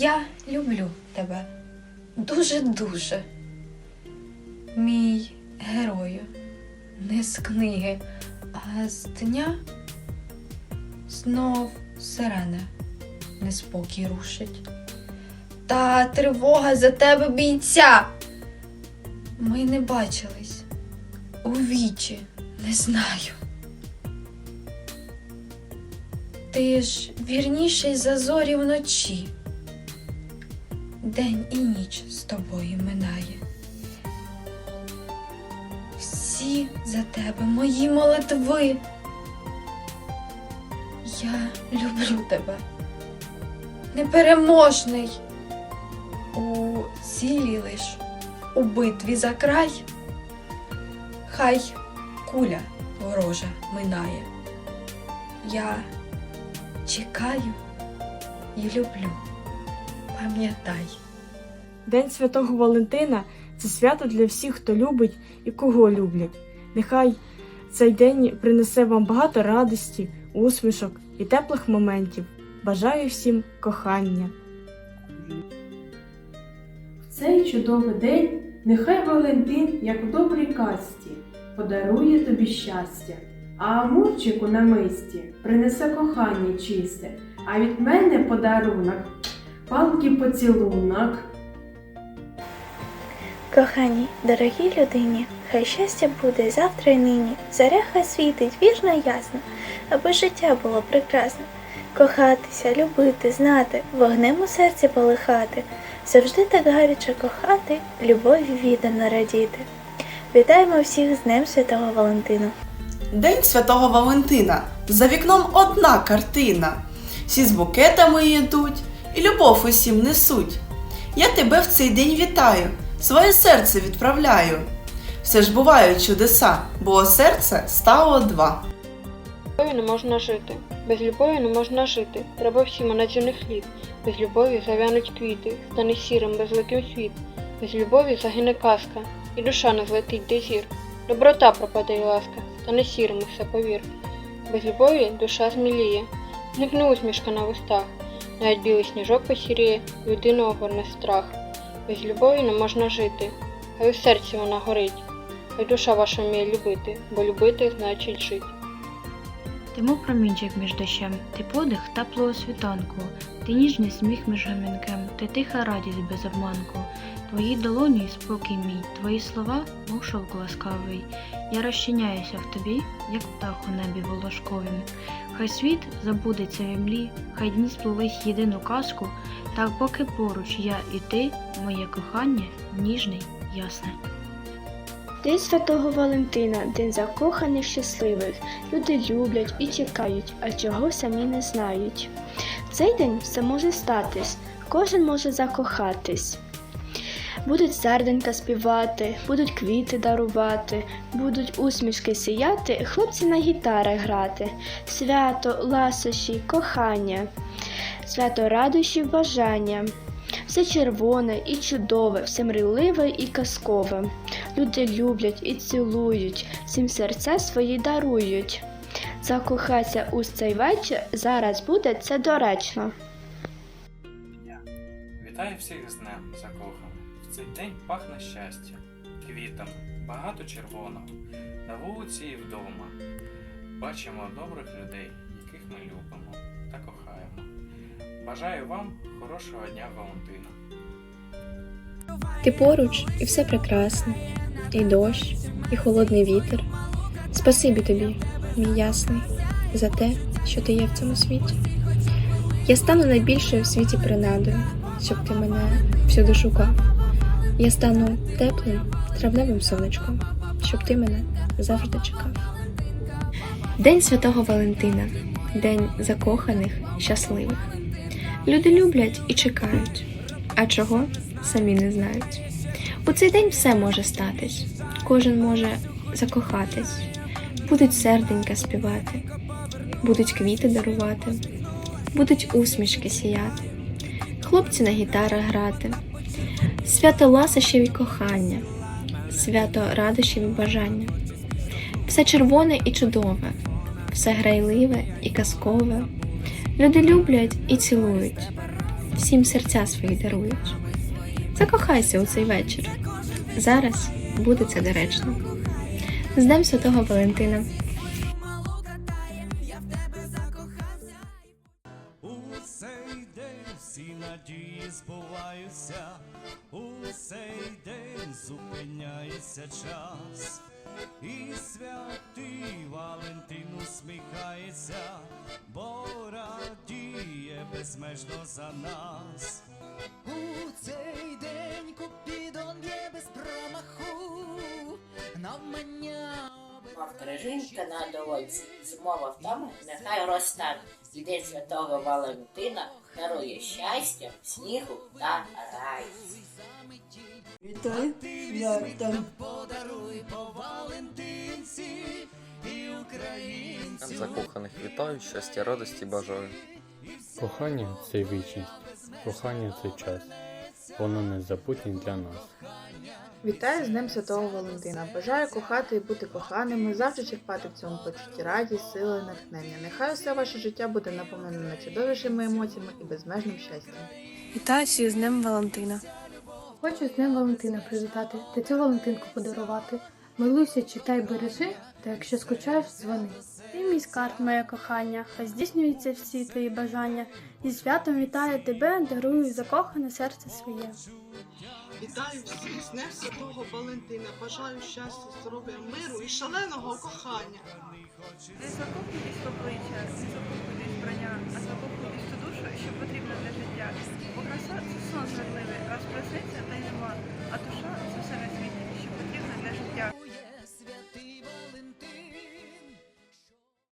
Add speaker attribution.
Speaker 1: Я люблю тебе дуже-дуже. Мій герою, не з книги, а з дня знов сирена неспокій рушить. Та тривога за тебе бійця. Ми не бачились у вічі, не знаю. Ти ж вірніший за зорі вночі. День і ніч з тобою минає. Всі за тебе мої молитви. Я люблю тебе, непереможний. У цілі лиш у битві за край. Хай куля ворожа минає. Я чекаю і люблю. Пам'ятай.
Speaker 2: День Святого Валентина це свято для всіх, хто любить і кого люблять. Нехай цей день принесе вам багато радості, усмішок і теплих моментів. Бажаю всім кохання.
Speaker 3: В цей чудовий день нехай Валентин, як у добрій касті, подарує тобі щастя, а Амурчику на мисті принесе кохання чисте, а від мене подарунок, палки поцілунок.
Speaker 4: Кохані, дорогій людині, хай щастя буде завтра і нині. Заря хай світить вірно й ясно, аби життя було прекрасне. Кохатися, любити, знати, вогнем у серці полихати, завжди так гаряче кохати, любові віддано радіти. Вітаємо всіх з Днем Святого Валентина!
Speaker 5: День Святого Валентина. За вікном одна картина. Всі з букетами йдуть і любов усім несуть. Я тебе в цей день вітаю, своє серце відправляю. Все ж бувають чудеса, бо серце стало два.
Speaker 6: любові не можна жити. Без любові не можна жити. Треба всім на земний хліб. Без любові зав'януть квіти, стане сірим безликим світ. Без любові загине казка, і душа не злетить де зір. Доброта пропаде і ласка, стане сірим усе повір. Без любові душа зміліє, зникне усмішка на вустах, навіть білий сніжок посіріє, людину огорне страх. Без любові не можна жити, хай у серці вона горить, хай душа ваша вміє любити, бо любити значить жити.
Speaker 7: Ти мов промінчик між дощем, ти подих теплого світанку, ти ніжний сміх між гамінкем, ти тиха радість без обманку. Твої долоні спокій мій, твої слова, мов шовк ласкавий. Я розчиняюся в тобі, як птах у небі волошковім. Хай світ забудеться в імлі, хай дні сплелись єдину казку, так поки поруч я і ти, моє кохання, ніжний, ясне.
Speaker 8: День Святого Валентина, день закоханих щасливих. Люди люблять і чекають, а чого самі не знають. В цей день все може статись, кожен може закохатись. Будуть серденька співати, будуть квіти дарувати, будуть усмішки сіяти, хлопці на гітарах грати. Свято, ласощі, кохання, свято радощів, бажання. Все червоне і чудове, все мрійливе і казкове. Люди люблять і цілують, всім серця свої дарують. Закохатися у цей вечір зараз буде це доречно.
Speaker 9: Вітаю всіх з днем закоханих. Цей день пахне щастя, квітами, багато червоного, на вулиці і вдома. Бачимо добрих людей, яких ми любимо та кохаємо. Бажаю вам хорошого дня Валентина.
Speaker 10: Ти поруч і все прекрасне, і дощ, і холодний вітер. Спасибі тобі, мій ясний, за те, що ти є в цьому світі. Я стану найбільшою в світі принадою, щоб ти мене всюди шукав. Я стану теплим травневим сонечком, щоб ти мене завжди чекав. День Святого Валентина, день закоханих, щасливих. Люди люблять і чекають, а чого? Самі не знають. У цей день все може статись, кожен може закохатись, будуть серденька співати, будуть квіти дарувати, будуть усмішки сіяти, хлопці на гітарах грати, свято ласощів і кохання, свято радощів і бажання, все червоне і чудове, все грайливе і казкове. Люди люблять і цілують. всім серця свої дарують. Закохайся у цей вечір. Зараз буде це доречно. З Днем Святого Валентина.
Speaker 11: Всі надії збуваються, у цей день зупиняється час, і святий Валентин усміхається, бо радіє безмежно за нас.
Speaker 12: У цей день Купідон б'є без промаху, навмання
Speaker 13: крижинка на долоці, змова втоми нехай розтане. І День Святого Валентина дарує щастя, снігу та рай.
Speaker 5: Вітаю, святом.
Speaker 11: Подаруй по Валентинці і українці.
Speaker 14: Закоханих вітаю, щастя, радості бажаю.
Speaker 15: Кохання це вічність, кохання це час. Воно незабутнє для нас.
Speaker 2: Вітаю з Днем Святого Валентина. Бажаю кохати і бути коханими, завжди черпати в цьому почутті радість, сили, натхнення. Нехай усе ваше життя буде наповнене найчудовішими емоціями і безмежним щастям.
Speaker 10: Вітаю всіх з Днем Валентина.
Speaker 8: Хочу з Днем Валентина привітати, та цю Валентинку подарувати. Милуйся, читай, бережи, та якщо скучаєш, дзвони. Ти мій скарб, моє кохання, хай здійснюються всі твої бажання. Зі святом вітаю тебе, дарую закохане серце своє.
Speaker 12: Вітаю всіх з Днем Святого Валентина. Бажаю щастя, здоров'я, миру і шаленого кохання.
Speaker 6: Не закохуйтесь обличчя, не